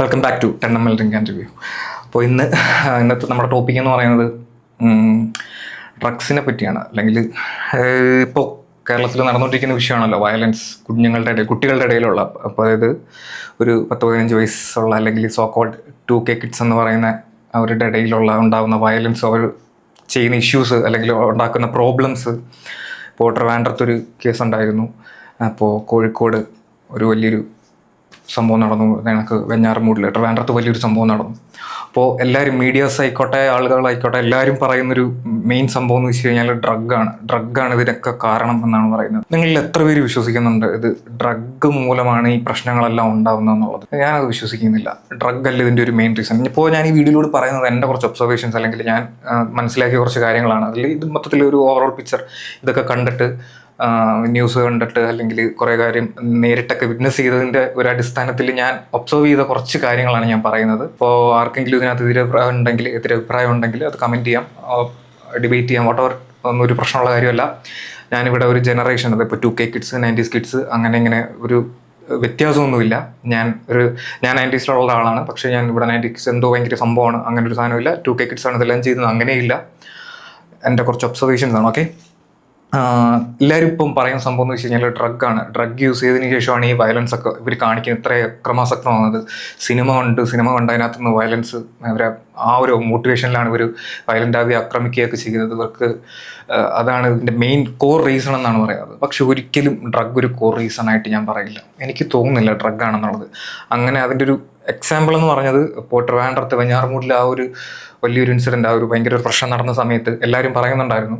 Welcome back to ten M L drink and review അപ്പോൾ ഇന്ന് ഇന്നത്തെ നമ്മുടെ ടോപ്പിക് എന്ന് പറയുന്നത് ഡ്രഗ്സിനെ പറ്റിയാണ്. അല്ലെങ്കിൽ ഇപ്പോൾ കേരളത്തിൽ നടന്നുകൊണ്ടിരിക്കുന്ന വിഷയമാണല്ലോ വയലൻസ് കുഞ്ഞുങ്ങളുടെ ഇടയിൽ കുട്ടികളുടെ ഇടയിലുള്ള അപ്പോൾ അതായത് ഒരു പത്ത് പതിനഞ്ച് വയസ്സുള്ള അല്ലെങ്കിൽ so called two K kids എന്ന് പറയുന്ന അവരുടെ ഇടയിലുള്ള ഉണ്ടാകുന്ന വയലൻസ് അവർ ചെയ്യുന്ന ഇഷ്യൂസ് അല്ലെങ്കിൽ ഉണ്ടാക്കുന്ന പ്രോബ്ലംസ് ഇപ്പോൾ ട്രിവാൻഡ്രത്തൊരു കേസ് ഉണ്ടായിരുന്നു. അപ്പോൾ കോഴിക്കോട് ഒരു വലിയൊരു സംഭവം നടന്നു. ഞങ്ങൾക്ക് വെഞ്ഞാറമൂടിൽ ട്രിവാൻഡ്രത്ത് വലിയൊരു സംഭവം നടന്നു. അപ്പോൾ എല്ലാവരും മീഡിയാസ് ആയിക്കോട്ടെ ആളുകളായിക്കോട്ടെ എല്ലാവരും പറയുന്നൊരു മെയിൻ സംഭവം എന്ന് വെച്ച് കഴിഞ്ഞാൽ ഡ്രഗാണ് ഡ്രഗാണ് ഇതിനൊക്കെ കാരണം എന്നാണ് പറയുന്നത്. നിങ്ങളിൽ എത്ര പേര് വിശ്വസിക്കുന്നുണ്ട്? ഇത് ഡ്രഗ് മൂലമാണ് ഈ പ്രശ്നങ്ങളെല്ലാം ഉണ്ടാകുന്നത് എന്നുള്ളത്? ഞാനത് വിശ്വസിക്കുന്നില്ല. ഡ്രഗ് അല്ല ഇതിന്റെ ഒരു മെയിൻ റീസൺ. ഇപ്പോൾ ഞാൻ ഈ വീഡിയോയിലൂടെ പറയുന്നത് എന്റെ കുറച്ച് ഒബ്സർവേഷൻസ് അല്ലെങ്കിൽ ഞാൻ മനസ്സിലാക്കിയ കുറച്ച് കാര്യങ്ങളാണ്. അതിൽ ഇത് മൊത്തത്തിൽ ഒരു ഓവറോൾ പിക്ചർ ഇതൊക്കെ കണ്ടിട്ട് ന്യൂസ് കണ്ടിട്ട് അല്ലെങ്കിൽ കുറേ കാര്യം നേരിട്ടൊക്കെ വിറ്റ്നസ് ചെയ്തതിന്റെ ഒരു അടിസ്ഥാനത്തിൽ ഞാൻ ഒബ്സർവ് ചെയ്ത കുറച്ച് കാര്യങ്ങളാണ് ഞാൻ പറയുന്നത്. അപ്പോൾ ആർക്കെങ്കിലും ഇതിനകത്ത് എതിരഭിപ്രായം ഉണ്ടെങ്കിൽ എതിരഭിപ്രായം ഉണ്ടെങ്കിൽ അത് കമന്റ് ചെയ്യാം. ഡിബേറ്റ് ചെയ്യാം. വാട്ടവർ ഒന്നും ഒരു പ്രശ്നമുള്ള കാര്യമല്ല. ഞാനിവിടെ ഒരു ജനറേഷൻ അത് ഇപ്പോൾ two K kids nineties kids അങ്ങനെ ഇങ്ങനെ ഒരു വ്യത്യാസമൊന്നുമില്ല. ഞാൻ ഒരു ഞാൻ നയന്റീസിലുള്ള ഒരാളാണ്. പക്ഷേ ഞാൻ ഇവിടെ നയന്റീസ് എന്തോ ഭയങ്കര സംഭവമാണ്. അങ്ങനെ ഒരു സാധനമില്ല. ടു കെ കിഡ്സ് ആണ് ഇതെല്ലാം ചെയ്യുന്നത്. അങ്ങനെയില്ല. എന്റെ കുറച്ച് ഒബ്സർവേഷൻസ് ആണ്. ഓക്കെ എല്ലാവരും ഇപ്പം പറയുന്ന സംഭവം എന്ന് വെച്ച് കഴിഞ്ഞാൽ ഡ്രഗാണ് ഡ്രഗ് യൂസ് ചെയ്തതിന് ശേഷമാണ് ഈ വയലൻസ് ഒക്കെ ഇവർ കാണിക്കുന്ന ഇത്ര ക്രമാസക്തമാകുന്നത് സിനിമ കണ്ട് സിനിമ കണ്ട് അതിനകത്ത് നിന്ന് വയലൻസ് അവരെ ആ ഒരു മോട്ടിവേഷനിലാണ് ഇവർ വയലന്റ് ആവി ആക്രമിക്കുകയൊക്കെ ചെയ്യുന്നത്. ഇവർക്ക് അതാണ് ഇതിന്റെ മെയിൻ കോർ റീസൺ എന്നാണ് പറയുന്നത് പക്ഷെ ഒരിക്കലും ഡ്രഗ് ഒരു കോർ റീസൺ ആയിട്ട് ഞാൻ പറയില്ല. എനിക്ക് തോന്നുന്നില്ല ഡ്രഗ് ആണെന്നുള്ളത്. അങ്ങനെ അതിന്റെ ഒരു എക്സാമ്പിൾ എന്ന് പറഞ്ഞത് ഇപ്പോൾ ട്രിവാൻഡ്രത്ത് വെഞ്ഞാറമൂടിൽ ആ ഒരു വലിയൊരു ഇൻസിഡന്റ് ആ ഒരു ഭയങ്കര പ്രശ്നം നടന്ന സമയത്ത് എല്ലാവരും പറയുന്നുണ്ടായിരുന്നു.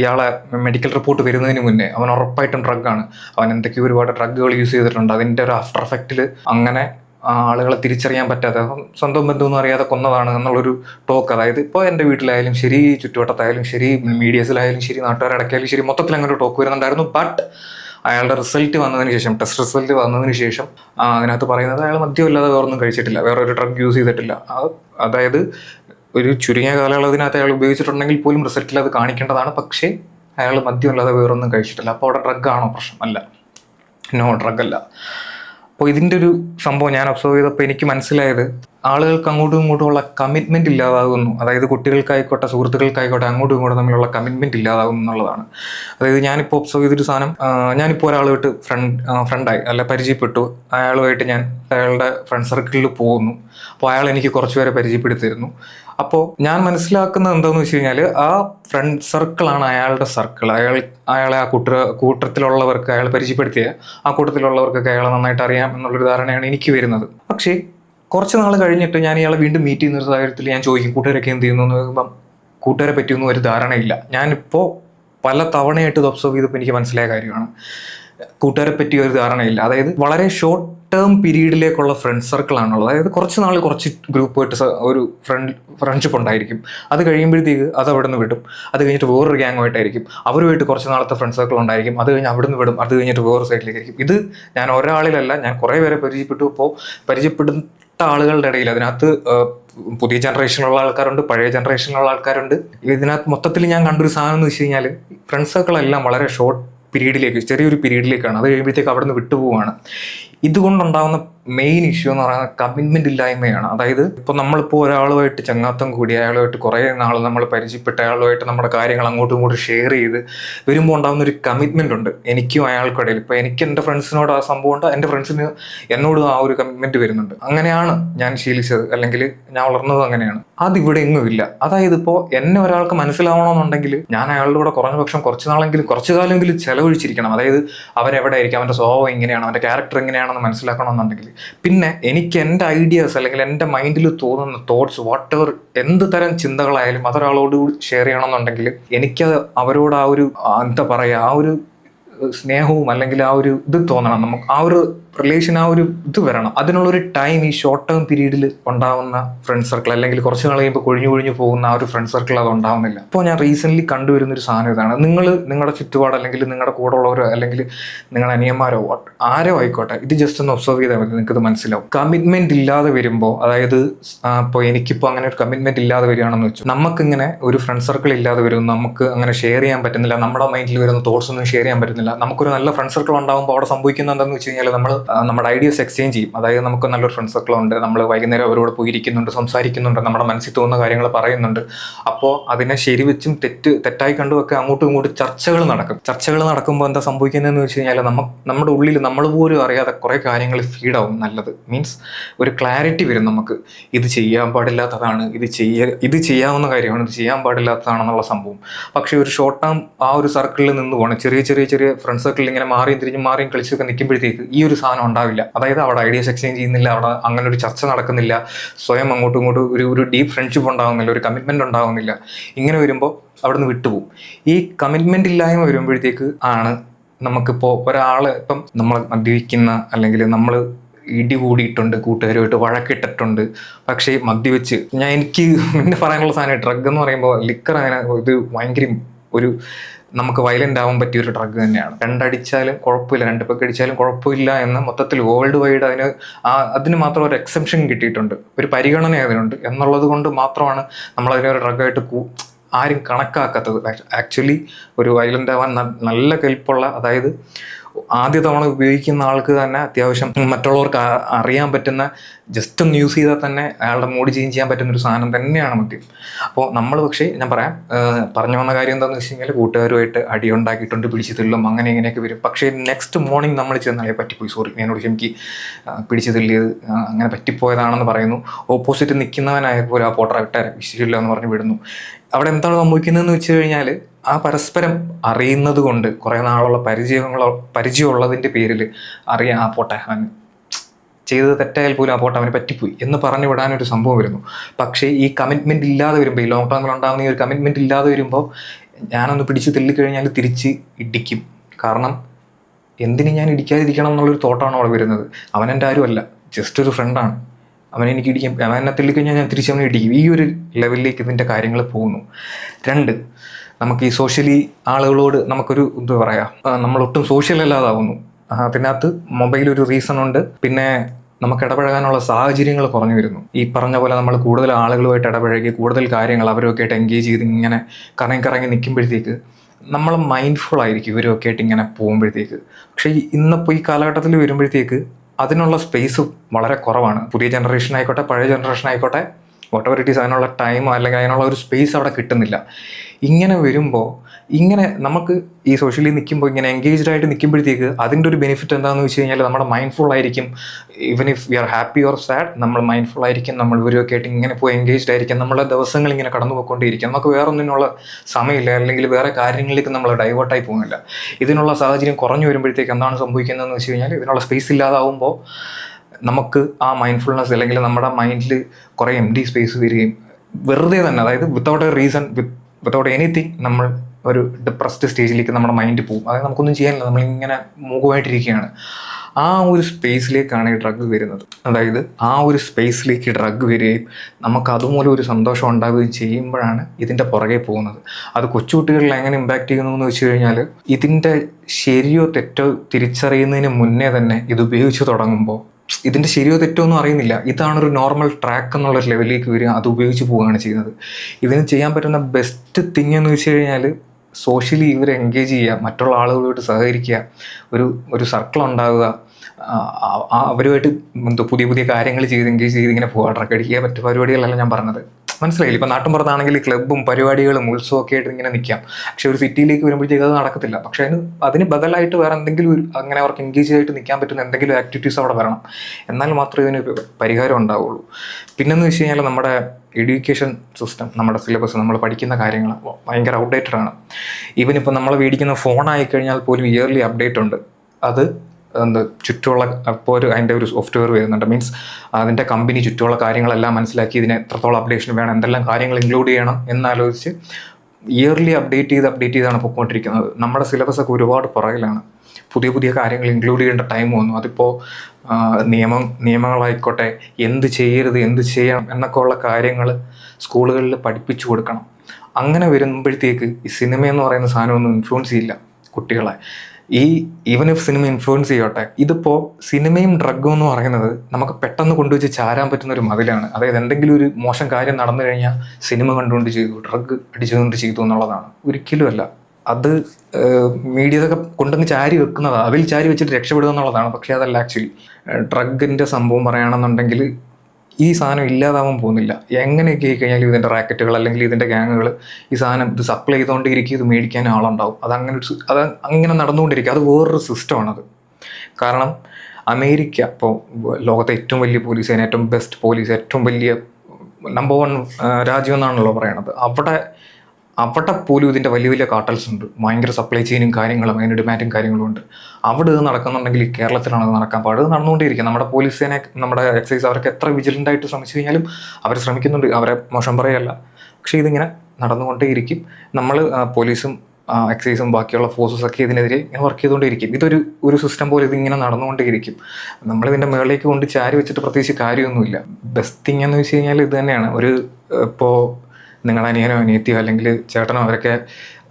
ഇയാളെ മെഡിക്കൽ റിപ്പോർട്ട് വരുന്നതിന് മുന്നേ അവൻ ഉറപ്പായിട്ടും ഡ്രഗാണ് അവൻ എന്തൊക്കെയോ ഒരുപാട് ഡ്രഗുകൾ യൂസ് ചെയ്തിട്ടുണ്ട്. അതിന്റെ ഒരു ആഫ്റ്റർ എഫക്റ്റിൽ അങ്ങനെ ആളുകളെ തിരിച്ചറിയാൻ പറ്റാതെ സ്വന്തം ബന്ധമൊന്നും അറിയാതെ കൊന്നതാണ് എന്നുള്ളൊരു ടോക്ക് അതായത് ഇപ്പോൾ എന്റെ വീട്ടിലായാലും ശരി ചുറ്റുവട്ടത്തായാലും ശരി മീഡിയസിലായാലും ശരി നാട്ടുകാരടക്കായാലും ശരി മൊത്തത്തിൽ അങ്ങനെ ഒരു ടോക്ക് വരുന്നുണ്ടായിരുന്നു. ബട്ട് അയാളുടെ റിസൾട്ട് വന്നതിന് ശേഷം ടെസ്റ്റ് റിസൾട്ട് വന്നതിന് ശേഷം അതിനകത്ത് പറയുന്നത് അയാൾ മദ്യമല്ലാതെ വേറൊന്നും കഴിച്ചിട്ടില്ല. വേറൊരു ഡ്രഗ് യൂസ് ചെയ്തിട്ടില്ല. അതായത് ഒരു ചുരുങ്ങിയ കാലയളവിനകത്ത് അയാൾ ഉപയോഗിച്ചിട്ടുണ്ടെങ്കിൽ പോലും റിസൾട്ടിൽ അത് കാണിക്കേണ്ടതാണ്. പക്ഷേ അയാൾ മദ്യമല്ലാതെ വേറൊന്നും കഴിച്ചിട്ടില്ല. അപ്പോൾ അവിടെ ഡ്രഗ് ആണോ പ്രശ്നം? അല്ല. നോ ഡ്രഗ് അല്ല. അപ്പോൾ ഇതിന്റെ ഒരു സംഭവം ഞാൻ ഒബ്സർവ് ചെയ്തപ്പോൾ എനിക്ക് മനസ്സിലായത് ആളുകൾക്ക് അങ്ങോട്ടും ഇങ്ങോട്ടും ഉള്ള കമ്മിറ്റ്മെന്റ് ഇല്ലാതാകുന്നു. അതായത് കുട്ടികൾക്കായിക്കോട്ടെ സുഹൃത്തുക്കൾക്കായിക്കോട്ടെ അങ്ങോട്ടും ഇങ്ങോട്ടും തമ്മിലുള്ള കമ്മിറ്റ്മെന്റ് ഇല്ലാതാകുന്നു എന്നുള്ളതാണ്. അതായത് ഞാനിപ്പോൾ ഒബ്സർവ് ചെയ്തൊരു സാധനം ഞാനിപ്പോൾ ഒരാളുമായിട്ട് ഫ്രണ്ട് ഫ്രണ്ടായി അല്ല പരിചയപ്പെട്ടു. അയാളുമായിട്ട് ഞാൻ അയാളുടെ ഫ്രണ്ട് സർക്കിളിൽ പോകുന്നു. അപ്പോൾ അയാൾ എനിക്ക് കുറച്ച് പേരെ പരിചയപ്പെടുത്തി തരുന്നു അപ്പോൾ ഞാൻ മനസ്സിലാക്കുന്നത് എന്താണെന്ന് വെച്ച് കഴിഞ്ഞാൽ ആ ഫ്രണ്ട് സർക്കിളാണ് അയാളുടെ സർക്കിൾ അയാൾ അയാളെ ആ കൂട്ട കൂട്ടത്തിലുള്ളവർക്ക് അയാൾ പരിചയപ്പെടുത്തിയ ആ കൂട്ടത്തിലുള്ളവർക്കൊക്കെ അയാളെ നന്നായിട്ട് അറിയാം എന്നുള്ളൊരു ധാരണയാണ് എനിക്ക് വരുന്നത്. പക്ഷേ കുറച്ച് നാൾ കഴിഞ്ഞിട്ട് ഞാൻ ഇയാളെ വീണ്ടും മീറ്റ് ചെയ്യുന്ന ഒരു സാഹചര്യത്തിൽ ഞാൻ ചോദിക്കും കൂട്ടുകാരൊക്കെ എന്ത് ചെയ്യുന്നു? എന്ന് പറയുമ്പം കൂട്ടുകാരെ പറ്റിയൊന്നും ഒരു ധാരണയില്ല. ഞാനിപ്പോൾ പല തവണയായിട്ട് ഇത് ഒബ്സർവ് ചെയ്തപ്പോൾ എനിക്ക് മനസ്സിലായ കാര്യമാണ്. കൂട്ടുകാരെ പറ്റിയ ഒരു ധാരണയില്ല. അതായത് വളരെ ഷോർട്ട് ടേം പീരീഡിലേക്കുള്ള ഫ്രണ്ട് സർക്കിളാണുള്ളത് അതായത് കുറച്ച് നാൾ കുറച്ച് ഗ്രൂപ്പായിട്ട് ഒരു ഫ്രണ്ട് ഫ്രണ്ട്ഷിപ്പ് ഉണ്ടായിരിക്കും. അത് കഴിയുമ്പോഴത്തേക്ക് അത് അവിടെ നിന്ന് വിടും. അത് കഴിഞ്ഞിട്ട് വേറൊരു ഗ്യാങ്ങുമായിട്ടായിരിക്കും അവരുമായിട്ട് കുറച്ച് നാളത്തെ ഫ്രണ്ട് സർക്കിൾ ഉണ്ടായിരിക്കും. അത് കഴിഞ്ഞ് അവിടെ നിന്ന് വിടും. അത് കഴിഞ്ഞിട്ട് വേറൊരു സൈഡിലേക്കായിരിക്കും ഇത് ഞാൻ ഒരാളിലല്ല ഞാൻ കുറേ പേരെ പരിചയപ്പെട്ടു. അപ്പോൾ പരിചയപ്പെടുന്ന ആളുകളുടെ ഇടയിൽ അതിനകത്ത് പുതിയ ജനറേഷനിലുള്ള ആൾക്കാരുണ്ട് പഴയ ജനറേഷനിലുള്ള ആൾക്കാരുണ്ട്. ഇതിനകത്ത് മൊത്തത്തിൽ ഞാൻ കണ്ടൊരു സാധനം എന്ന് വെച്ച് കഴിഞ്ഞാൽ ഫ്രണ്ട് സർക്കിളെല്ലാം വളരെ ഷോർട്ട് പീരീഡിലേക്ക് ചെറിയൊരു പീരീഡിലേക്കാണ്. അത് കഴിയുമ്പോഴത്തേക്ക് അവിടെ നിന്ന് വിട്ടുപോവാണ്. ഇതുകൊണ്ടുണ്ടാകുന്ന മെയിൻ ഇഷ്യൂ എന്ന് പറയുന്നത് കമ്മിറ്റ്മെന്റ് ഇല്ലായ്മയാണ്. അതായത് ഇപ്പോൾ നമ്മളിപ്പോൾ ഒരാളുമായിട്ട് ചങ്ങാത്തം കൂടി അയാളുമായിട്ട് കുറേ നാൾ നമ്മൾ പരിചയപ്പെട്ട അയാളുമായിട്ട് നമ്മുടെ കാര്യങ്ങൾ അങ്ങോട്ടും ഇങ്ങോട്ടും ഷെയർ ചെയ്ത് വരുമ്പോൾ ഉണ്ടാകുന്ന ഒരു കമ്മിറ്റ്മെന്റ് ഉണ്ട്. എനിക്കും അയാൾക്കിടയിൽ. ഇപ്പൊ എനിക്ക് എന്റെ ഫ്രണ്ട്സിനോട് ആ സംഭവം ഉണ്ട് എന്റെ ഫ്രണ്ട്സിന് എന്നോടും ആ ഒരു കമ്മിറ്റ്മെന്റ് വരുന്നുണ്ട്. അങ്ങനെയാണ് ഞാൻ ശീലിച്ചത്. അല്ലെങ്കിൽ ഞാൻ വളർന്നത് അങ്ങനെയാണ്. അതിവിടെ എങ്ങും ഇല്ല. അതായത് ഇപ്പോൾ എന്നെ ഒരാൾക്ക് മനസ്സിലാവണമെന്നുണ്ടെങ്കിൽ ഞാൻ അയാളുടെ കൂടെ കുറഞ്ഞ പക്ഷം കുറച്ച് നാളെങ്കിലും കുറച്ച് കാലമെങ്കിലും ചെലവഴിച്ചിരിക്കണം. അതായത് അവരെവിടെ ആയിരിക്കും അവന്റെ സ്വഭാവം എങ്ങനെയാണ്? അവന്റെ ക്യാരക്ടർ എങ്ങനെയാണെന്ന് മനസ്സിലാക്കണമെന്നുണ്ടെങ്കിൽ പിന്നെ എനിക്ക് എന്റെ ഐഡിയാസ് അല്ലെങ്കിൽ എന്റെ മൈൻഡിൽ തോന്നുന്ന തോട്ട്സ് വാട്ട് എവർ എന്ത് തരം ചിന്തകളായാലും അതൊരാളോട് ഷെയർ ചെയ്യണമെന്നുണ്ടെങ്കിൽ എനിക്കത് അവരോട് ആ ഒരു എന്താ പറയുക ആ ഒരു സ്നേഹവും അല്ലെങ്കിൽ ആ ഒരു ഇത് തോന്നണം. നമുക്ക് ആ ഒരു റിലേഷൻ ആ ഒരു ഇത് വരണം. അതിനുള്ളൊരു ടൈം ഈ ഷോർട്ട് ടേം പീരീഡിൽ ഉണ്ടാവുന്ന ഫ്രണ്ട് സർക്കിൾ അല്ലെങ്കിൽ കുറച്ച് നാൾ കഴിയുമ്പോൾ കൊഴിഞ്ഞു കൊഴിഞ്ഞു പോകുന്ന ആ ഒരു ഫ്രണ്ട് സർക്കിൾ അത് ഉണ്ടാവുന്നില്ല. അപ്പോൾ ഞാൻ റീസെന്റ്ലി കണ്ടുവരുന്ന ഒരു സാധനം ഇതാണ്. നിങ്ങൾ നിങ്ങളുടെ ചുറ്റുപാട് അല്ലെങ്കിൽ നിങ്ങളുടെ കൂടെ ഉള്ളവരോ അല്ലെങ്കിൽ നിങ്ങളുടെ അനിയന്മാരോ ആരോ ആയിക്കോട്ടെ ഇത് ജസ്റ്റ് ഒന്ന് ഒബ്സർവ് ചെയ്താൽ മതി നിങ്ങൾക്ക് ഇത് മനസ്സിലാവും. കമ്മിറ്റ്മെന്റ് ഇല്ലാതെ വരുമ്പോൾ അതായത് ഇപ്പോൾ എനിക്കിപ്പോൾ അങ്ങനെ ഒരു കമ്മിറ്റ്മെന്റ് ഇല്ലാതെ വരികയാണെന്ന് വെച്ചു നമുക്കിങ്ങനെ ഒരു ഫ്രണ്ട് സർക്കിൾ ഇല്ലാതെ വരും നമുക്ക് അങ്ങനെ ഷെയർ ചെയ്യാൻ പറ്റുന്നില്ല നമ്മുടെ മൈൻഡിൽ വരുന്ന തോട്ട്സ് ഒന്നും ഷെയർ ചെയ്യാൻ പറ്റുന്നില്ല നമുക്കൊരു നല്ല ഫ്രണ്ട് സർക്കിൾ ഉണ്ടാകുമ്പോൾ അവിടെ സംഭവിക്കുന്നത് എന്താണെന്ന് വെച്ച് കഴിഞ്ഞാൽ നമ്മൾ നമ്മുടെ ഐഡിയസ് എക്സ്ചേഞ്ച് ചെയ്യും. അതായത് നമുക്ക് നല്ലൊരു ഫ്രണ്ട് സർക്കിൾ ഉണ്ട്. നമ്മൾ വൈകുന്നേരം അവരോട് പോയി ഇരിക്കുന്നുണ്ട് സംസാരിക്കുന്നുണ്ട് നമ്മുടെ മനസ്സിൽ തോന്നുന്ന കാര്യങ്ങൾ പറയുന്നുണ്ട്. അപ്പോൾ അതിനെ ശരിവെച്ചും തെറ്റ് തെറ്റായി കണ്ടുമൊക്കെ അങ്ങോട്ടും ഇങ്ങോട്ടും ചർച്ചകൾ നടക്കും. ചർച്ചകൾ നടക്കുമ്പോൾ എന്താ സംഭവിക്കുന്നതെന്ന് വെച്ച് കഴിഞ്ഞാൽ നമ്മ നമ്മുടെ ഉള്ളിൽ നമ്മൾ പോലും അറിയാതെ കുറേ കാര്യങ്ങൾ ഫീഡാവും നല്ലത്. മീൻസ് ഒരു ക്ലാരിറ്റി വരും നമുക്ക്. ഇത് ചെയ്യാൻ പാടില്ലാത്തതാണ് ഇത് ചെയ്യ ഇത് ചെയ്യാവുന്ന കാര്യമാണ് ഇത് ചെയ്യാൻ പാടില്ലാത്തതാണെന്നുള്ള സംഭവം. പക്ഷേ ഒരു ഷോർട്ട് ടേം ആ ഒരു സർക്കിളിൽ നിന്ന് പോകണം ചെറിയ ചെറിയ ചെറിയ ഫ്രണ്ട് സർക്കിളിൽ ഇങ്ങനെ മാറിയും തിരിഞ്ഞ് മാറിയും കളിച്ചൊക്കെ നിൽക്കുമ്പോഴത്തേക്ക് ഈ ഒരു ഉണ്ടാവില്ല. അതായത് അവിടെ ഐഡിയസ് എക്സ്ചേഞ്ച് ചെയ്യുന്നില്ല അവിടെ അങ്ങനെ ഒരു ചർച്ച നടക്കുന്നില്ല. സ്വയം അങ്ങോട്ടും ഇങ്ങോട്ടും ഒരു ഒരു ഡീപ്പ് ഫ്രണ്ട്ഷിപ്പ് ഉണ്ടാകുന്നില്ല ഒരു കമ്മിറ്റ്മെന്റ് ഉണ്ടാകുന്നില്ല ഇങ്ങനെ വരുമ്പോൾ അവിടെ നിന്ന് വിട്ടുപോകും. ഈ കമ്മിറ്റ്മെന്റ് ഇല്ലായ്മ വരുമ്പോഴത്തേക്ക് ആണ് നമുക്കിപ്പോൾ ഒരാൾ ഇപ്പം നമ്മൾ മദ്യപിക്കുന്ന അല്ലെങ്കിൽ നമ്മൾ ഇടി കൂടിയിട്ടുണ്ട് കൂട്ടുകാരുമായിട്ട് വഴക്കിട്ടിട്ടുണ്ട് പക്ഷേ മദ്യവെച്ച് ഞാൻ എനിക്ക് പിന്നെ പറയാനുള്ള സാധനം ഡ്രഗ് എന്ന് പറയുമ്പോൾ ലിക്കർ അങ്ങനെ ഇത് ഭയങ്കര ഒരു നമുക്ക് വയലന്റ് ആവാൻ പറ്റിയ ഒരു ഡ്രഗ് തന്നെയാണ്. രണ്ടടിച്ചാലും കുഴപ്പമില്ല. രണ്ട് പെക്ക് അടിച്ചാലും കുഴപ്പമില്ല എന്ന് മൊത്തത്തിൽ വേൾഡ് വൈഡ് അതിന് ആ അതിന് മാത്രം ഒരു എക്സെപ്ഷൻ കിട്ടിയിട്ടുണ്ട്. ഒരു പരിഗണന അതിനുണ്ട്. എന്നുള്ളത് കൊണ്ട് മാത്രമാണ് നമ്മൾ അതിനെ ഒരു ഡ്രഗായിട്ട് ആരും കണക്കാക്കാത്തത്. ആക്ച്വലി ഒരു വയലന്റ് ആവാൻ നല്ല കെൽപ്പുള്ള അതായത് ആദ്യ തവണ ഉപയോഗിക്കുന്ന ആൾക്ക് തന്നെ അത്യാവശ്യം മറ്റുള്ളവർക്ക് അറിയാൻ പറ്റുന്ന ജസ്റ്റ് ഒന്ന് യൂസ് ചെയ്താൽ തന്നെ അയാളുടെ മൂഡ് ചേഞ്ച് ചെയ്യാൻ പറ്റുന്ന ഒരു സാധനം തന്നെയാണ് മദ്യം. അപ്പോൾ നമ്മൾ പക്ഷേ ഞാൻ പറയാം പറഞ്ഞു വന്ന കാര്യം എന്താണെന്ന് വെച്ച് കഴിഞ്ഞാൽ കൂട്ടുകാരുമായിട്ട് അടി ഉണ്ടാക്കിയിട്ടുണ്ട് പിടിച്ചു തള്ളും അങ്ങനെ ഇങ്ങനെയൊക്കെ വരും. പക്ഷേ നെക്സ്റ്റ് മോർണിംഗ് നമ്മൾ ചെന്നാലേ പറ്റിപ്പോയി. സോറി എന്നോട് എനിക്ക് പിടിച്ചു തള്ളിയത് അങ്ങനെ പറ്റിപ്പോയതാണെന്ന് പറയുന്നു. ഓപ്പോസിറ്റ് നിൽക്കുന്നവനായ പോലും ആ പോട്ടറ വിട്ടാരെ വിശ്വസിച്ചില്ല എന്ന് പറഞ്ഞ് വിടുന്നു. അവിടെ എന്താണ് സംഭവിക്കുന്നതെന്ന് വെച്ച് കഴിഞ്ഞാൽ ആ പരസ്പരം അറിയുന്നത് കൊണ്ട് കുറേ നാളുള്ള പരിചയങ്ങളോ പരിചയമുള്ളതിന്റെ പേരിൽ അറിയാം ആ പോട്ടെ അവൻ ചെയ്തത് തെറ്റായാൽ പോലും ആ പോട്ടെ അവന് പറ്റിപ്പോയി എന്ന് പറഞ്ഞു വിടാനൊരു സംഭവം വരുന്നു. പക്ഷേ ഈ കമ്മിറ്റ്മെന്റ് ഇല്ലാതെ വരുമ്പോൾ ഈ ലോങ് ടേമിൽ ഉണ്ടാകുന്ന ഈ ഒരു കമ്മിറ്റ്മെന്റ് ഇല്ലാതെ വരുമ്പോൾ ഞാനൊന്ന് പിടിച്ച് തെല്ലിക്കഴിഞ്ഞാൽ തിരിച്ച് ഇടിക്കും. കാരണം എന്തിനു ഞാൻ ഇടിക്കാതിരിക്കണം എന്നുള്ളൊരു തോട്ടാണ് അവിടെ വരുന്നത്. അവൻ എന്റെ ആരുമല്ല ജസ്റ്റ് ഒരു ഫ്രണ്ടാണ് അവനെ എനിക്ക് ഇടിക്കാൻ അവൻ എന്നെ തള്ളിക്കഴിഞ്ഞാൽ ഞാൻ തിരിച്ചവനെ ഇടിക്കും. ഈ ഒരു ലെവലിലേക്ക് ഇതിന്റെ കാര്യങ്ങൾ പോകുന്നു. രണ്ട് നമുക്ക് ഈ സോഷ്യലി ആളുകളോട് നമുക്കൊരു എന്താ പറയുക നമ്മളൊട്ടും സോഷ്യൽ അല്ലാതാവുന്നു. അതിനകത്ത് മൊബൈൽ ഒരു റീസൺ ഉണ്ട്. പിന്നെ നമുക്ക് ഇടപഴകാനുള്ള സാഹചര്യങ്ങൾ കുറഞ്ഞു വരുന്നു. ഈ പറഞ്ഞ പോലെ നമ്മൾ കൂടുതൽ ആളുകളുമായിട്ട് ഇടപഴകി കൂടുതൽ കാര്യങ്ങൾ അവരൊക്കെ ആയിട്ട് എൻഗേജ് ചെയ്ത് ഇങ്ങനെ കറങ്ങി കറങ്ങി നിൽക്കുമ്പോഴത്തേക്ക് നമ്മൾ മൈൻഡ്ഫുൾ ആയിരിക്കും ഇവരൊക്കെ ആയിട്ട് ഇങ്ങനെ പോകുമ്പോഴത്തേക്ക്. പക്ഷേ ഇന്നിപ്പോൾ ഈ കാലഘട്ടത്തിൽ വരുമ്പോഴത്തേക്ക് അതിനുള്ള സ്പേസ് വളരെ കുറവാണ്. പുതിയ ജനറേഷൻ ആയിക്കോട്ടെ പഴയ ജനറേഷൻ ആയിക്കോട്ടെ ഈസ് അതിനുള്ള ടൈമോ അല്ലെങ്കിൽ അതിനുള്ള ഒരു സ്പേസ് അവിടെ കിട്ടുന്നില്ല. ഇങ്ങനെ വരുമ്പോൾ ഇങ്ങനെ നമുക്ക് ഈ സോഷ്യലി നിൽക്കുമ്പോൾ ഇങ്ങനെ എൻഗേജ്ഡ് ആയിട്ട് നിൽക്കുമ്പോഴത്തേക്ക് അതിന്റെ ഒരു ബെനിഫിറ്റ് എന്താണെന്ന് വെച്ച് കഴിഞ്ഞാൽ നമ്മുടെ മൈൻഡ്ഫുൾ ആയിരിക്കും. Even if we are happy or sad നമ്മൾ മൈൻഡ്ഫുൾ ആയിരിക്കും. നമ്മൾ ഇവരൊക്കെ ആയിട്ട് ഇങ്ങനെ പോയി എൻഗേജ്ഡ് ആയിരിക്കും. നമ്മളെ ദിവസങ്ങൾ ഇങ്ങനെ കടന്നു പോയിക്കൊണ്ടിരിക്കും നമുക്ക് വേറെ ഒന്നിനുള്ള സമയമില്ല. അല്ലെങ്കിൽ വേറെ കാര്യങ്ങളിലേക്ക് നമ്മൾ ഡൈവേർട്ടായി പോകുന്നില്ല. ഇതിനുള്ള സാഹചര്യം കുറഞ്ഞു വരുമ്പോഴത്തേക്ക് എന്താണ് സംഭവിക്കുന്നതെന്ന് വെച്ച് കഴിഞ്ഞാൽ ഇതിനുള്ള സ്പേസ് ഇല്ലാതാവുമ്പോൾ നമുക്ക് ആ മൈൻഡ്ഫുൾനെസ് അല്ലെങ്കിൽ നമ്മുടെ മൈൻഡിൽ കുറേ എം ഡി സ്പേസ് വരികയും വെറുതെ തന്നെ അതായത് without a reason without anything നമ്മൾ ഒരു ഡിപ്രസ്ഡ് സ്റ്റേജിലേക്ക് നമ്മുടെ മൈൻഡ് പോകും. അതായത് നമുക്കൊന്നും ചെയ്യാനില്ല നമ്മളിങ്ങനെ മൂകമായിട്ടിരിക്കുകയാണ്. ആ ഒരു സ്പേസിലേക്കാണ് ഈ ഡ്രഗ് വരുന്നത്. അതായത് ആ ഒരു സ്പേസിലേക്ക് ഡ്രഗ് വരികയും നമുക്ക് അതുമൂലം ഒരു സന്തോഷം ഉണ്ടാവുകയും ചെയ്യുമ്പോഴാണ് ഇതിന്റെ പുറകെ പോകുന്നത്. അത് കൊച്ചുകുട്ടികളിൽ എങ്ങനെ ഇമ്പാക്റ്റ് ചെയ്യുന്നു എന്ന് വെച്ച് കഴിഞ്ഞാൽ ഇതിന്റെ ശരിയോ തെറ്റോ തിരിച്ചറിയുന്നതിന് മുന്നേ തന്നെ ഇത് ഉപയോഗിച്ച് തുടങ്ങുമ്പോൾ ഇതിന്റെ ശരിയോ തെറ്റോ ഒന്നും അറിയുന്നില്ല. ഇതാണ് ഒരു നോർമൽ ട്രാക്ക് എന്നുള്ള ലെവലിലേക്ക് വരിക അത് ഉപയോഗിച്ച് പോവുകയാണ് ചെയ്യുന്നത്. ഇതിന് ചെയ്യാൻ പറ്റുന്ന ബെസ്റ്റ് തിങ് എന്ന് വെച്ച് കഴിഞ്ഞാൽ സോഷ്യലി ഇവരെ എൻഗേജ് ചെയ്യുക മറ്റുള്ള ആളുകളോട് സഹകരിക്കുക ഒരു ഒരു സർക്കിൾ ആ അവരുമായിട്ട് എന്തോ പുതിയ പുതിയ കാര്യങ്ങൾ ചെയ്ത് എൻഗേജ് ചെയ്ത് ഇങ്ങനെ പോകുക ട്രക്ക് അടിക്കുക മറ്റു പരിപാടികളല്ല ഞാൻ പറഞ്ഞത്. മനസ്സിലായില്ല? ഇപ്പം നാട്ടിൻപുറത്താണെങ്കിൽ ക്ലബ്ബും പരിപാടികളും ഉത്സവമൊക്കെ ആയിട്ട് ഇങ്ങനെ നിൽക്കാം പക്ഷെ ഒരു സിറ്റിയിലേക്ക് വരുമ്പോഴത്തേക്ക് അത് നടക്കത്തില്ല. പക്ഷെ അതിന് അതിന് ബദലായിട്ട് വേറെ എന്തെങ്കിലും ഒരു അങ്ങനെ അവർക്ക് എൻഗേജ് ആയിട്ട് നിൽക്കാൻ പറ്റുന്ന എന്തെങ്കിലും ആക്ടിവിറ്റീസ് അവിടെ വരണം. എന്നാൽ മാത്രമേ ഇതിന് പരിഹാരം ഉണ്ടാവുള്ളൂ. പിന്നെന്ന് വെച്ച് കഴിഞ്ഞാൽ നമ്മുടെ എഡ്യൂക്കേഷൻ സിസ്റ്റം നമ്മുടെ സിലബസ് നമ്മൾ പഠിക്കുന്ന കാര്യങ്ങൾ ഭയങ്കര ഔട്ട്ഡേറ്റഡ് ആണ്. ഈവൻ ഇപ്പോൾ നമ്മൾ മേടിക്കുന്ന ഫോൺ ആയിക്കഴിഞ്ഞാൽ പോലും ഇയർലി അപ്ഡേറ്റ് ഉണ്ട്. അത് എന്ത് ചുറ്റുമുള്ള അപ്പോൾ ഒരു അതിന്റെ ഒരു സോഫ്റ്റ്വെയർ വരുന്നുണ്ട്. മീൻസ് അതിന്റെ കമ്പനി ചുറ്റുമുള്ള കാര്യങ്ങളെല്ലാം മനസ്സിലാക്കി ഇതിനെ എത്രത്തോളം അപ്ഡേഷൻ വേണം എന്തെല്ലാം കാര്യങ്ങൾ ഇൻക്ലൂഡ് ചെയ്യണം എന്നാലോചിച്ച് ഇയർലി അപ്ഡേറ്റ് ചെയ്ത് അപ്ഡേറ്റ് ചെയ്താണ് പൊയ്ക്കൊണ്ടിരിക്കുന്നത് നമ്മുടെ സിലബസ് ഒക്കെ ഒരുപാട് പുറകിലാണ്. പുതിയ പുതിയ കാര്യങ്ങൾ ഇൻക്ലൂഡ് ചെയ്യേണ്ട ടൈം വന്നു. അതിപ്പോൾ നിയമം നിയമങ്ങളായിക്കോട്ടെ എന്ത് ചെയ്യരുത് എന്ത് ചെയ്യണം എന്നൊക്കെ ഉള്ള കാര്യങ്ങൾ സ്കൂളുകളിൽ പഠിപ്പിച്ചു കൊടുക്കണം. അങ്ങനെ വരുമ്പോഴത്തേക്ക് ഈ സിനിമ എന്ന് പറയുന്ന സാധനമൊന്നും ഇൻഫ്ലുവൻസ് ചെയ്യില്ല കുട്ടികളെ. ഈ ഈവൻ ഇഫ് സിനിമ ഇൻഫ്ലുവൻസ് ചെയ്യട്ടെ ഇതിപ്പോൾ സിനിമയും ഡ്രഗും എന്ന് പറയുന്നത് നമുക്ക് പെട്ടെന്ന് കൊണ്ടുവച്ച് ചാരാൻ പറ്റുന്ന ഒരു മതിലാണ്. അതായത് എന്തെങ്കിലും ഒരു മോശം കാര്യം നടന്നു കഴിഞ്ഞാൽ സിനിമ കണ്ടുകൊണ്ട് ചെയ്തു ഡ്രഗ് അടിച്ചുകൊണ്ട് ചെയ്തു എന്നുള്ളതാണ്. ഒരിക്കലും അല്ല. അത് മീഡിയതൊക്കെ കൊണ്ടുവന്ന് ചാരി വെക്കുന്നതാണ് അതിൽ ചാരി വെച്ചിട്ട് രക്ഷപ്പെടുക എന്നുള്ളതാണ്. പക്ഷേ അതല്ല ആക്ച്വലി ഡ്രഗിന്റെ സംഭവം പറയുകയാണെന്നുണ്ടെങ്കിൽ ഈ സാധനം ഇല്ലാതാവാൻ പോകുന്നില്ല. എങ്ങനെയൊക്കെ ആയി കഴിഞ്ഞാൽ ഇതിന്റെ റാക്കറ്റുകൾ അല്ലെങ്കിൽ ഇതിന്റെ ഗ്യാങ്ങുകൾ ഈ സാധനം ഇത് സപ്ലൈ ചെയ്തുകൊണ്ടിരിക്കും ഇത് മേടിക്കാൻ ആളുണ്ടാവും. അത് അങ്ങനെ അത് അങ്ങനെ നടന്നുകൊണ്ടിരിക്കുക അത് വേറൊരു സിസ്റ്റമാണത് കാരണം അമേരിക്ക ഇപ്പോൾ ലോകത്തെ ഏറ്റവും വലിയ പോലീസ് ഏറ്റവും ബെസ്റ്റ് പോലീസ് ഏറ്റവും വലിയ നമ്പർ വൺ രാജ്യം എന്നാണല്ലോ പറയണത്. അവിടെ അവിടെ പോലും ഇതിന്റെ വലിയ വലിയ കാട്ടൽസ് ഉണ്ട്. ഭയങ്കര സപ്ലൈ ചെയിനും കാര്യങ്ങളും അതിന്റെ ഡിമാൻഡും കാര്യങ്ങളും ഉണ്ട്. അവിടെ ഇത് നടക്കുന്നുണ്ടെങ്കിൽ കേരളത്തിലാണ് നടക്കാൻ പാടുന്നത് നടന്നുകൊണ്ടിരിക്കുക നമ്മുടെ പോലീസ് സേന നമ്മുടെ എക്സൈസ് അവർക്ക് എത്ര വിജിലന്റ് ആയിട്ട് ശ്രമിച്ചു കഴിഞ്ഞാലും അവർ ശ്രമിക്കുന്നുണ്ട്. അവരെ മോശം പറയല്ല. പക്ഷേ ഇതിങ്ങനെ നടന്നുകൊണ്ടേയിരിക്കും. നമ്മൾ പോലീസും എക്സൈസും ബാക്കിയുള്ള ഫോഴ്സസ് ഒക്കെ ഇതിനെതിരെ ഇങ്ങനെ വർക്ക് ചെയ്തുകൊണ്ടിരിക്കും ഇതൊരു ഒരു സിസ്റ്റം പോലെ ഇതിങ്ങനെ നടന്നുകൊണ്ടേയിരിക്കും. നമ്മളിതിന്റെ മുകളിലേക്ക് കൊണ്ട് ചാരി വെച്ചിട്ട് പ്രത്യേകിച്ച് കാര്യമൊന്നുമില്ല. ബെസ്റ്റ് തിങ് എന്ന് വെച്ച് കഴിഞ്ഞാൽ ഇത് തന്നെയാണ്. ഒരു ഇപ്പോൾ നിങ്ങളുടെ അനിയനോ അനിയത്തിയോ അല്ലെങ്കിൽ ചേട്ടനോ അവരൊക്കെ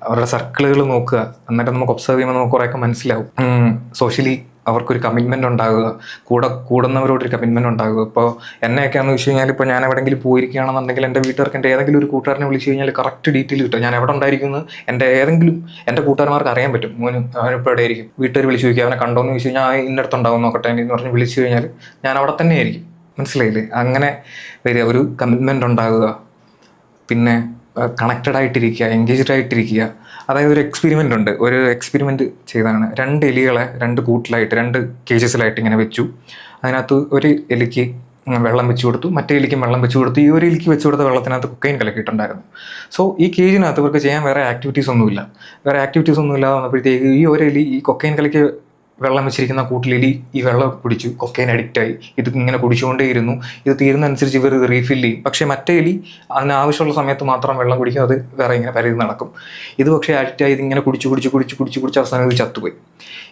അവരുടെ സർക്കിളുകൾ നോക്കുക. എന്നിട്ട് നമുക്ക് ഒബ്സർവ് ചെയ്യുമ്പോൾ നമുക്ക് കുറേയൊക്കെ മനസ്സിലാവും. സോഷ്യലി അവർക്കൊരു കമ്മിറ്റ്മെന്റ് ഉണ്ടാകുക കൂടെ കൂടുന്നവരോടൊരു കമ്മിറ്റ്മെന്റ് ഉണ്ടാകുക ഇപ്പോൾ എന്നെയൊക്കെയാണെന്ന് വെച്ച് കഴിഞ്ഞാൽ ഇപ്പോൾ ഞാൻ എവിടെയെങ്കിലും പോയിരിക്കുകയാണെന്നുണ്ടെങ്കിൽ എന്റെ വീട്ടുകാർക്ക് എന്റെ ഏതെങ്കിലും ഒരു കൂട്ടുകാരനെ വിളിച്ച് കഴിഞ്ഞാൽ കറക്റ്റ് ഡീറ്റെയിൽ കിട്ടും. ഞാൻ എവിടെ ഉണ്ടായിരിക്കുന്നത് എന്റെ ഏതെങ്കിലും എന്റെ കൂട്ടുകാരന്മാർക്ക് അറിയാൻ പറ്റും. മോന് അവനിപ്പോൾ എവിടെയായിരിക്കും വീട്ടുകാർ വിളിച്ച് ചോദിക്കുക അവനെ കണ്ടോ എന്ന് ചോദിച്ചു കഴിഞ്ഞാൽ ഇന്നടത്തുണ്ടാവും നോക്കട്ടെ എന്ന് പറഞ്ഞ് വിളിച്ചു കഴിഞ്ഞാൽ ഞാൻ അവിടെ തന്നെ ആയിരിക്കും. മനസ്സിലായില്ലേ? അങ്ങനെ വരിക. ഒരു കമ്മിറ്റ്മെന്റ് ഉണ്ടാകുക പിന്നെ കണക്റ്റഡ് ആയിട്ടിരിക്കുക എൻഗേജ്ഡ് ആയിട്ടിരിക്കുക. അതായത് ഒരു എക്സ്പെരിമെന്റ് ഉണ്ട്. ഒരു എക്സ്പെരിമെന്റ് ചെയ്തതാണ് രണ്ട് എലികളെ രണ്ട് കൂട്ടിലായിട്ട് രണ്ട് കേജസിലായിട്ട് ഇങ്ങനെ വെച്ചു. അതിനകത്ത് ഒരു എലിക്ക് വെള്ളം വെച്ച് കൊടുത്തു. മറ്റേ എലിക്കും വെള്ളം വെച്ച് കൊടുത്തു. ഈ ഒരു എലിക്ക് വെച്ച് കൊടുത്ത വെള്ളത്തിനകത്ത് കുക്കൈൻ കലക്കിയിട്ടുണ്ടായിരുന്നു. സോ ഈ കേജിനകത്ത് ഇവർക്ക് ചെയ്യാൻ വേറെ ആക്ടിവിറ്റീസ് ഒന്നുമില്ല. വേറെ ആക്ടിവിറ്റീസ് ഒന്നും ഇല്ലാതെ വന്നപ്പോഴത്തേക്ക് ഈ ഒരു എലി ഈ കൊക്കൈൻ കലക്കി വെള്ളം വെച്ചിരിക്കുന്ന കൂട്ടിലെലി ഈ വെള്ളം കുടിച്ചു. കൊക്കൈൻ അഡിക്റ്റായി ഇത് ഇങ്ങനെ കുടിച്ചുകൊണ്ടേയിരുന്നു. ഇത് തീരുന്നതനുസരിച്ച് ഇവർ ഇത് റീഫിൽ ചെയ്യും. പക്ഷേ മറ്റേ എലി അതിന് ആവശ്യമുള്ള സമയത്ത് മാത്രം വെള്ളം കുടിക്കും. അത് വേറെ ഇങ്ങനെ പരിധി നടക്കും. ഇത് പക്ഷേ അഡിക്റ്റായി ഇതിങ്ങനെ കുടിച്ച് കുടിച്ച് കുടിച്ച് കുടിച്ച് കുടിച്ച് അവസാനം ഇത് ചത്തുപോയി.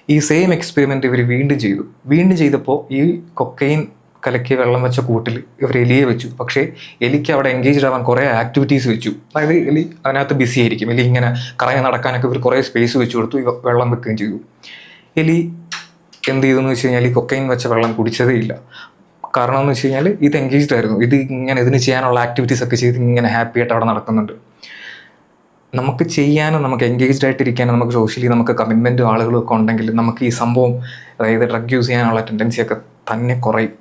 ഈ സെയിം എക്സ്പെരിമെന്റ് ഇവർ വീണ്ടും ചെയ്തു. വീണ്ടും ചെയ്തപ്പോൾ ഈ കൊക്കൈൻ കലക്കിയ വെള്ളം വെച്ച കൂട്ടിൽ ഇവർ എലിയെ വെച്ചു. പക്ഷേ എലിക്ക് അവിടെ എൻഗേജ്ഡ് ആവാൻ കുറേ ആക്ടിവിറ്റീസ് വെച്ചു. അതായത് എലി അതിനകത്ത് ബിസി ആയിരിക്കും. എലി ഇങ്ങനെ കറങ്ങി നടക്കാനൊക്കെ ഇവർ കുറേ സ്പേസ് വെച്ചു കൊടുത്തു. വെള്ളം വെക്കുകയും ചെയ്തു. എലി എന്ത് ചെയ്തെന്ന് വെച്ച് കഴിഞ്ഞാൽ ഈ കൊക്കൈൻ വെച്ച വെള്ളം കുടിച്ചതേ ഇല്ല. കാരണം എന്ന് വെച്ച് കഴിഞ്ഞാൽ ഇത് എൻഗേജ്ഡ് ആയിരുന്നു. ഇത് ഇങ്ങനെ ഇതിന് ചെയ്യാനുള്ള ആക്ടിവിറ്റീസ് ഒക്കെ ചെയ്ത് ഇങ്ങനെ ഹാപ്പി ആയിട്ട് അവിടെ നടക്കുന്നുണ്ട്. നമുക്ക് ചെയ്യാനും നമുക്ക് എൻഗേജ്ഡ് ആയിട്ടിരിക്കാനും നമുക്ക് സോഷ്യലി നമുക്ക് കമ്മിറ്റ്മെന്റും ആളുകളും ഒക്കെ ഉണ്ടെങ്കിൽ നമുക്ക് ഈ സംഭവം അതായത് ഡ്രഗ് യൂസ് ചെയ്യാനുള്ള ടെൻഡൻസി ഒക്കെ തന്നെ കുറയും.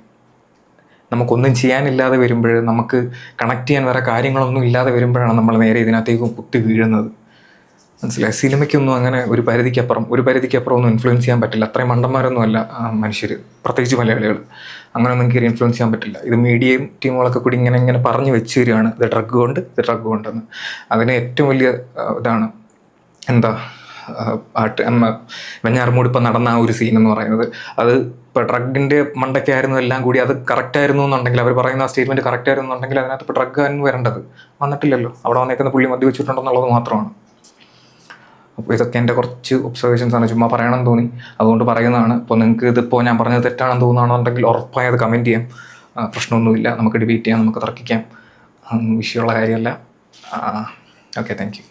നമുക്കൊന്നും ചെയ്യാനില്ലാതെ വരുമ്പോൾ നമുക്ക് കണക്ട് ചെയ്യാൻ വേറെ കാര്യങ്ങളൊന്നും ഇല്ലാതെ വരുമ്പോഴാണ് നമ്മൾ നേരെ ഇതിനകത്തേക്ക് കുത്തി വീഴുന്നത്. മനസ്സിലായി? സിനിമയ്ക്കൊന്നും അങ്ങനെ ഒരു പരിധിക്കപ്പുറം ഒരു പരിധിക്കപ്പുറം ഒന്നും ഇൻഫ്ലുവൻസ് ചെയ്യാൻ പറ്റില്ല. അത്രയും മണ്ടന്മാരൊന്നും അല്ല മനുഷ്യർ പ്രത്യേകിച്ച് മലയാളികൾ അങ്ങനെയൊന്നും കയറി ഇൻഫ്ലുവൻസ് ചെയ്യാൻ പറ്റില്ല. ഇത് മീഡിയയും ടീമുകളൊക്കെ കൂടി ഇങ്ങനെ ഇങ്ങനെ പറഞ്ഞു വെച്ച് തരികയാണ് ഇത് ഡ്രഗ് കൊണ്ട് ഇത് ഡ്രഗ് കൊണ്ടെന്ന്. അതിന് ഏറ്റവും വലിയ ഇതാണ് എന്താ പാട്ട്. അമ്മ വെഞ്ഞാറമൂട് ഇപ്പം നടന്ന ആ ഒരു സീൻ എന്ന് പറയുന്നത്. അത് ഇപ്പോൾ ഡ്രഗിന്റെ മണ്ടയ്ക്കായിരുന്നു എല്ലാം കൂടി. അത് കറക്റ്റ് ആയിരുന്നു എന്നുണ്ടെങ്കിൽ അവർ പറയുന്ന ആ സ്റ്റേറ്റ്മെന്റ് കറക്റ്റ് ആയിരുന്നു എന്നുണ്ടെങ്കിൽ അതിനകത്ത് ഇപ്പോൾ ഡ്രഗ് ആയിരുന്നു വരേണ്ടത്. വന്നിട്ടില്ലല്ലോ. അവിടെ വന്നേക്കുന്ന പുള്ളി മദ്യ വെച്ചിട്ടുണ്ടെന്നുള്ളത് മാത്രമാണ്. അപ്പോൾ ഇതൊക്കെ എന്റെ കുറച്ച് ഒബ്സർവേഷൻസ് ആണ്. ചുമ്മാ പറയണമെന്ന് തോന്നി. അതുകൊണ്ട് പറയുന്നതാണ്. അപ്പോൾ നിങ്ങൾക്ക് ഇതിപ്പോൾ ഞാൻ പറഞ്ഞത് തെറ്റാണെന്ന് തോന്നുകയാണെന്നുണ്ടെങ്കിൽ ഉറപ്പായി അത് കമന്റ് ചെയ്യാം. പ്രശ്നമൊന്നുമില്ല. നമുക്ക് ഡിബേറ്റ് ചെയ്യാം. നമുക്ക് തർക്കിക്കാം. വിഷയമുള്ള കാര്യമല്ല. Okay thank you